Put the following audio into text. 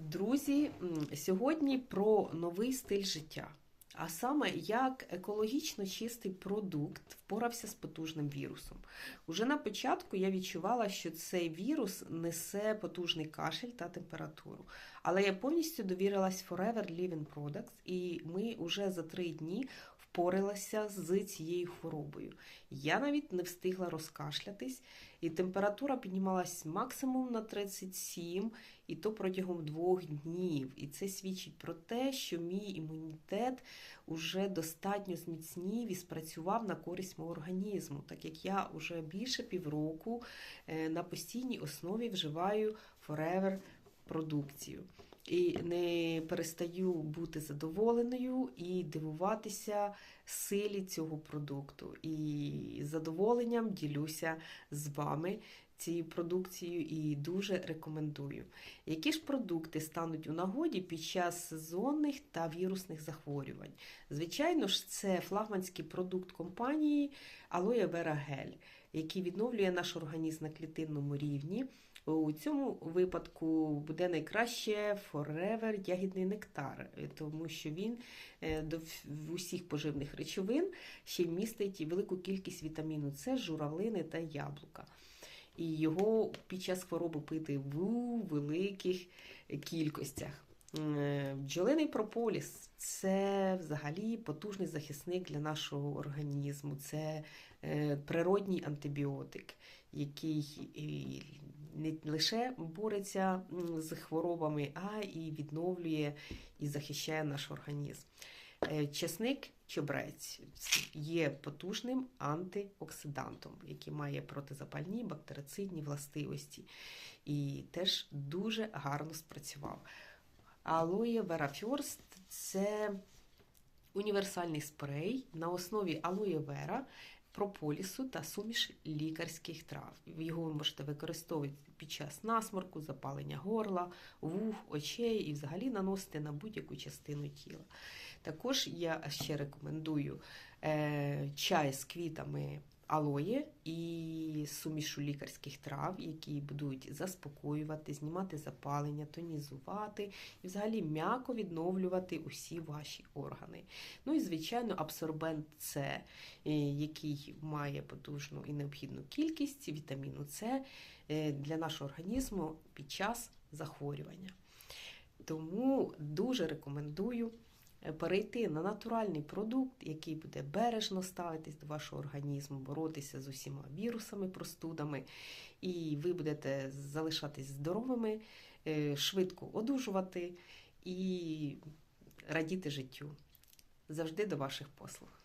Друзі, сьогодні про новий стиль життя. А саме, як екологічно чистий продукт впорався з потужним вірусом. Уже на початку я відчувала, що цей вірус несе потужний кашель та температуру. Але я повністю довірилась Forever Living Products, і ми вже за три дні впоралися з цією хворобою. Я навіть не встигла розкашлятись, і температура піднімалась максимум на 37, і то протягом двох днів. І це свідчить про те, що мій імунітет уже достатньо зміцнів і спрацював на користь мого організму, так як я вже більше півроку е, на постійній основі вживаю Forever продукцію. І не перестаю бути задоволеною і дивуватися силі цього продукту. І задоволенням ділюся з вами цією продукцією і дуже рекомендую. Які ж продукти стануть у нагоді під час сезонних та вірусних захворювань? Звичайно ж, це флагманський продукт компанії Aloe Vera Gel, який відновлює наш організм на клітинному рівні. У цьому випадку буде найкраще Forever ягідний нектар, тому що він е, до усіх поживних речовин ще містить велику кількість вітаміну С, журавлини та яблука. І його під час хвороби пити в великих кількостях. Е, Бджолиний прополіс це взагалі потужний захисник для нашого організму. Це е, природній антибіотик, який не лише бореться з хворобами, а і відновлює і захищає наш організм. Е, Чесник чебрець є потужним антиоксидантом, який має протизапальні бактерицидні властивості і теж дуже гарно спрацював. Алоє верафьорст – це універсальний спрей на основі алоє вера, прополісу та суміш лікарських трав. Його ви можете використовувати під час насморку, запалення горла, вух, очей і взагалі наносити на будь-яку частину тіла. Також я ще рекомендую е, чай з квітами алоє і сумішу лікарських трав, які будуть заспокоювати, знімати запалення, тонізувати і взагалі м'яко відновлювати усі ваші органи. Ну і, звичайно, абсорбент С, е, який має потужну і необхідну кількість вітаміну С е, для нашого організму під час захворювання. Тому дуже рекомендую перейти на натуральний продукт, який буде бережно ставитись до вашого організму, боротися з усіма вірусами, простудами, і ви будете залишатись здоровими, е, швидко одужувати і радіти життю. Завжди до ваших послуг.